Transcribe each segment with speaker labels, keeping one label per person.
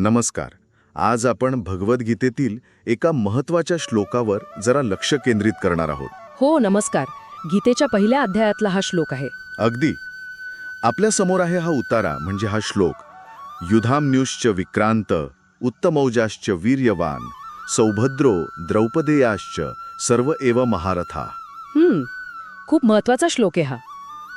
Speaker 1: नमस्कार. आज आपण भगवद्गीतेतील एका महत्त्वाच्या श्लोकावर जरा लक्ष केंद्रित करणार आहोत.
Speaker 2: हो नमस्कार. गीतेच्या पहिल्या अध्यायातला हा श्लोक आहे.
Speaker 1: अगदी. आपल्यासमोर आहे हा उतारा म्हणजे हा श्लोक. युधाम्न्युश्च विक्रांत उत्तमौजाश्च वीर्यवान सौभद्रो द्रौपदेयाश्च सर्व एव महारथा.
Speaker 2: हम्म. खूप महत्त्वाचा श्लोक आहे हा.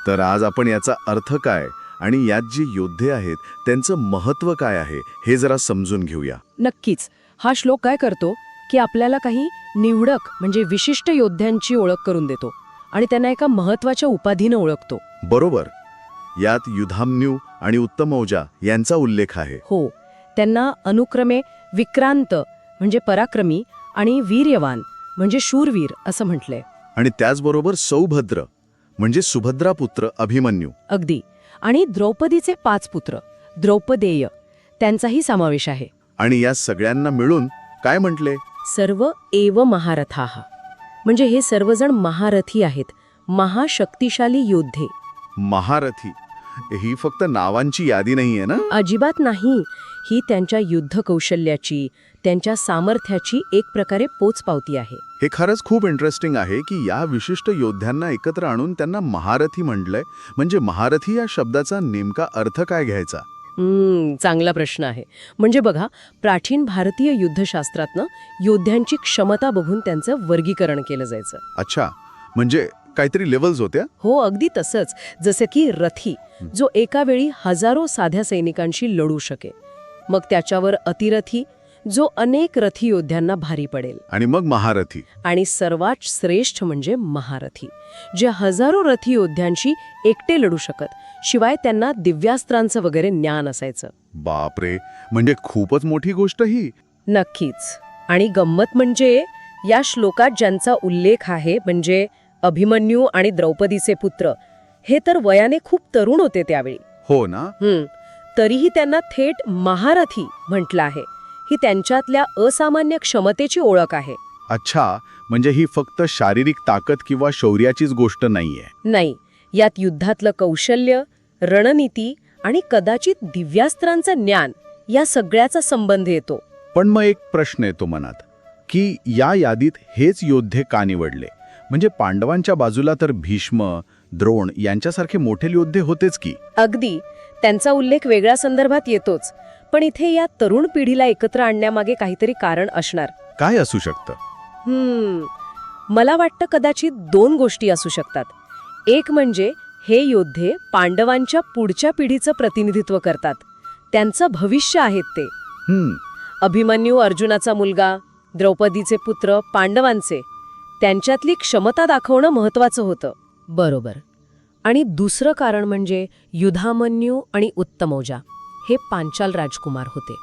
Speaker 1: तर आज आपण याचा अर्थ काय? आणि यात जी योद्धे आहेत त्यांचं महत्त्व काय आहे हे जरा समजून घेऊया.
Speaker 2: नक्कीच. हा श्लोक काय करतो की आपल्याला काही निवडक म्हणजे विशिष्ट योद्ध्यांची ओळख करून देतो आणि त्यांना एका महत्त्वाच्या उपाधीनं ओळखतो.
Speaker 1: बरोबर. यात युधाम्न्यू आणि उत्तमौजा यांचा उल्लेख आहे.
Speaker 2: हो. त्यांना अनुक्रमे विक्रांत म्हणजे पराक्रमी आणि वीर्यवान म्हणजे शूरवीर असं म्हटलंय.
Speaker 1: आणि त्याचबरोबर सौभद्र म्हणजे सुभद्रा पुत्र अभिमन्यू.
Speaker 2: अगदी. आणि द्रौपदीचे पाच पुत्र द्रौपदेय त्यांचाही समावेश आहे.
Speaker 1: आणि या सगळ्यांना मिळून काय म्हटले?
Speaker 2: सर्व एव महारथाः. म्हणजे हे सर्वजण महारथी आहेत महाशक्तिशाली योद्धे.
Speaker 1: महारथी. ही फक्त नावांची यादी नाहीये ना?
Speaker 2: अजिबात नाही. ही त्यांच्या युद्ध कौशल्याची त्यांच्या सामर्थ्याची एक प्रकारे पोचपावती आहे.
Speaker 1: हे खरंच खूप इंटरेस्टिंग आहे की या विशिष्ट योद्ध्यांना एकत्र आणून त्यांना महारथी म्हटलंय. म्हणजे महारथी या शब्दाचा नेमका अर्थ काय घ्यायचा?
Speaker 2: हम्म, चांगला प्रश्न आहे. म्हणजे बघा प्राचीन भारतीय युद्धशास्त्रातनं योद्ध्यांची क्षमता बघून त्यांचं वर्गीकरण केलं जायचं.
Speaker 1: अच्छा. म्हणजे काहीतरी लेवल्स होत्या.
Speaker 2: हो अगदी तसंच. जसं की रथी जो एका वेळी हजारो साध्या सैनिकांशी लढू शके मग त्याच्यावर अतिरथी जो अनेक रथी योद्ध्यांना भारी पडेल.
Speaker 1: आणि मग महारथी.
Speaker 2: आणि सर्वात श्रेष्ठ म्हणजे महारथी जे हजारो रथी योद्ध्यांशी एकटे लढू शकत शिवाय त्यांना दिव्यास्त्रांचं वगैरे ज्ञान असायचं.
Speaker 1: बापरे म्हणजे खूपच मोठी गोष्ट ही.
Speaker 2: नक्कीच. आणि गंमत म्हणजे या श्लोकात ज्यांचा उल्लेख आहे म्हणजे अभिमन्यू आणि द्रौपदीचे पुत्र. हे तर वयाने खूप तरुण होते त्यावेळी.
Speaker 1: हो ना?
Speaker 2: हं, तरीही त्यांना थेट महारथी म्हटलं आहे. ही त्यांच्यातल्या असामान्य क्षमतेची ओळख आहे.
Speaker 1: अच्छा म्हणजे ही फक्त शारीरिक ताकद किंवा शौर्याचीच गोष्ट नाहीये.
Speaker 2: नाही यात युद्धातलं कौशल्य रणनीती आणि कदाचित दिव्यास्त्रांचं ज्ञान या सगळ्याचा संबंध येतो.
Speaker 1: पण मग एक प्रश्न येतो मनात की या यादीत हेच योद्धे का निवडले? म्हणजे पांडवांच्या बाजूला तर भीष्म द्रोण यांच्यासारखे मोठे योद्धे होतेच की.
Speaker 2: अगदी. त्यांचा उल्लेख वेगळ्या संदर्भात येतोच. पण इथे या तरुण पिढीला एकत्र आणण्यामागे काहीतरी कारण असणार.
Speaker 1: काय असू शकतं?
Speaker 2: हम्म. मला वाटतं कदाचित दोन गोष्टी असू शकतात. एक म्हणजे हे योद्धे पांडवांच्या पुढच्या पिढीचं प्रतिनिधित्व करतात. त्यांचं भविष्य आहेत ते.
Speaker 1: हम्म.
Speaker 2: अभिमन्यू अर्जुनाचा मुलगा द्रौपदीचे पुत्र पांडवांचे. त्यांच्यातली क्षमता दाखवणं महत्वाचं होतं. बरोबर. आणि दुसरं कारण म्हणजे युधामन्यू आणि उत्तमौजा हे पांचाल राजकुमार होते.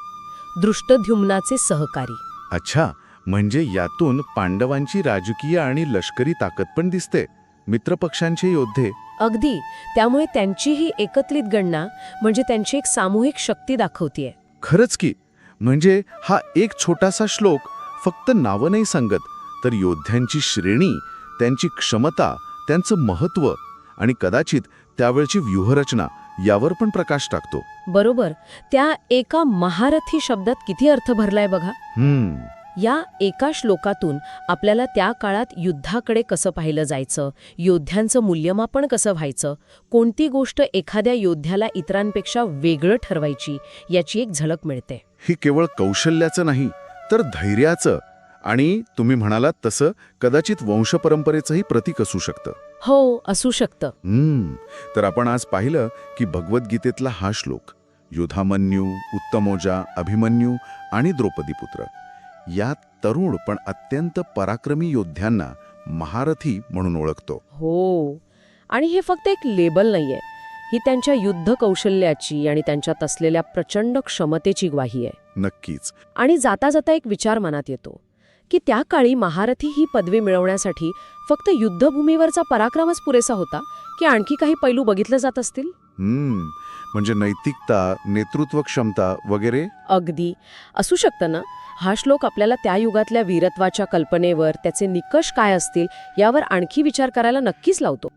Speaker 2: दृष्टद्युम्नाचे सहकारी.
Speaker 1: अच्छा म्हणजे यातून पांडवांची राजकीय आणि लष्करी ताकद पण दिसते मित्रपक्षांचे योद्धे.
Speaker 2: अगदी. त्यामुळे त्यांची ही एकत्रित गणना म्हणजे त्यांची एक सामूहिक शक्ती दाखवतीये.
Speaker 1: खरंच की. म्हणजे हा एक छोटासा श्लोक फक्त नावं नाही सांगत तर योद्ध्यांची श्रेणी त्यांची क्षमता त्यांचं महत्त्व आणि कदाचित त्यावेळची व्यूहरचना यावर पण प्रकाश टाकतो.
Speaker 2: बरोबर. त्या एका महारथी शब्दात किती अर्थ भरलाय बघा.
Speaker 1: हम्म.
Speaker 2: या एका श्लोकातून आपल्याला त्या काळात युद्धाकडे कसं पाहिलं जायचं योद्ध्यांचं मूल्यमापन कसं व्हायचं कोणती गोष्ट एखाद्या योद्ध्याला इतरांपेक्षा वेगळं ठरवायची याची एक झलक मिळते.
Speaker 1: ही केवळ कौशल्याचं नाही तर धैर्याचं आणि तुम्ही म्हणालात तसं कदाचित वंशपरंपरेचंही प्रतीक असू शकतं.
Speaker 2: हो असू शकतं.
Speaker 1: हम्म. तर आपण आज पाहिलं की भगवद्गीतेतला हा श्लोक युधामन्यू उत्तमोजा अभिमन्यू आणि द्रौपदीपुत्र या तरुण पण अत्यंत पराक्रमी योद्ध्यांना महारथी म्हणून ओळखतो.
Speaker 2: हो. आणि हे फक्त एक लेबल नाहीये. ही त्यांच्या युद्ध कौशल्याची आणि त्यांच्यात असलेल्या प्रचंड क्षमतेची ग्वाही आहे.
Speaker 1: नक्कीच.
Speaker 2: आणि जाता जाता एक विचार मनात येतो. की त्या काळी महारथी ही पदवी मिळवण्यासाठी फक्त युद्धभूमीवरचा पराक्रमच पुरेसा होता की आणखी काही पैलू बघितले जात असतील?
Speaker 1: हम्म. म्हणजे नैतिकता नेतृत्व क्षमता वगैरे?
Speaker 2: अगदी. असू शकतं ना? हा श्लोक आपल्याला त्या युगातल्या वीरत्वाच्या कल्पनेवर त्याचे निकष काय असतील यावर आणखी विचार करायला नक्कीच लावतो.